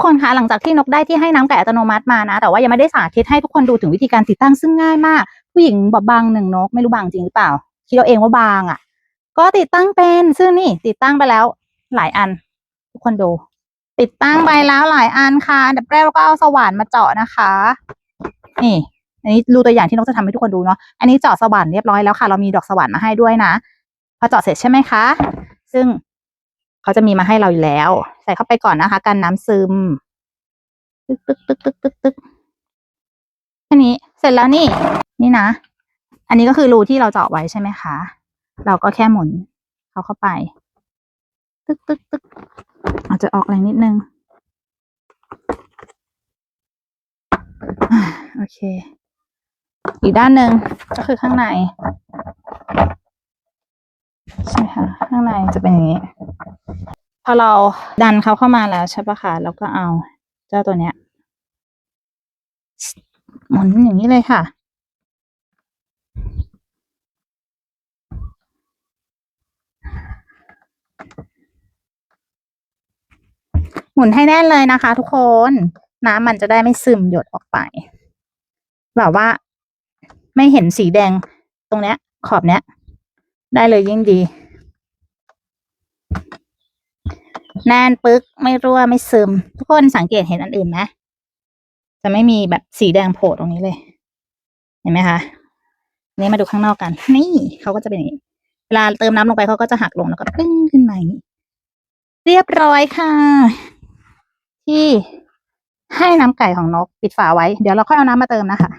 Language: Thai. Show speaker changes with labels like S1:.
S1: กคนคะหลังจากที่นกได้ที่ให้น้ำไก่อัตโนมัติมานะ แต่ว่ายังไม่ได้สาธิตให้ทุกคนดูถึงวิธีการติดตั้งซึ่งง่ายมาก ผู้หญิงบบบางหนึ่งนกไม่รู้บางจริงหรือเปล่าคิดเอาเองว่าบางอะ ก็ติดตั้งเป็นซึ่งนี่ติดตั้งไปแล้วหลายอัน ทุกคนดู ติดตั้งไปแล้วหลายอันค่ะเดี๋ยวแรกเราก็เอาสว่านมาเจาะนะคะ นี่อันนี้ดูตัวอย่างที่นกจะทำให้ทุกคนดูเนาะอันนี้เจาะสว่านเรียบร้อยแล้วค่ะ เรามีดอกสว่านมาให้ด้วยนะพอเจาะเสร็จใช่ไหมคะ ซึ่ง เขาจะมีมาให้เราอยู่แล้ว ใส่เข้าไปก่อนนะคะ กันน้ำซึม ตึกตึกตึกตึกตึกตึกแค่นี้เสร็จแล้วนี่ นี่นะ อันนี้ก็คือรูที่เราเจาะไว้ใช่ไหมคะ เราก็แค่หมุนเขาเข้าไป ตึกตึกตึกอาจจะออกแรงนิดนึงโอเค อีกด้านหนึ่งก็คือข้างใน ใช่ค่ะ ข้างในจะเป็นอย่างนี้ พอเราดันเขาเข้ามาแล้วใช่ปะคะเราก็เอาเจ้าตัวเนี้ยหมุนอย่างนี้เลยค่ะหมุนให้แน่นเลยนะคะ ทุกคน น้ำมันจะได้ไม่ซึมหยดออกไป แบบว่าไม่เห็นสีแดงตรงเนี้ย ขอบเนี้ย ได้เลยยิ่งดี แน่นปึ๊กไม่รั่วไม่ซึม ทุกคนสังเกตเห็นอันอื่นไหมจะไม่มีแบบสีแดงโผล่ตรงนี้เลย เห็นไหมคะนี่มาดูข้างนอกกัน นี่เขาก็จะเป็นอย่างนี้ เวลาเติมน้ำลงไปเขาก็จะหักลงแล้วก็ปึ้งขึ้นมาอย่างนี้เรียบร้อยค่ะ ที่ให้น้ำไก่ของนกปิดฝาไว้ เดี๋ยวเราค่อยเอาน้ำมาเติมนะคะ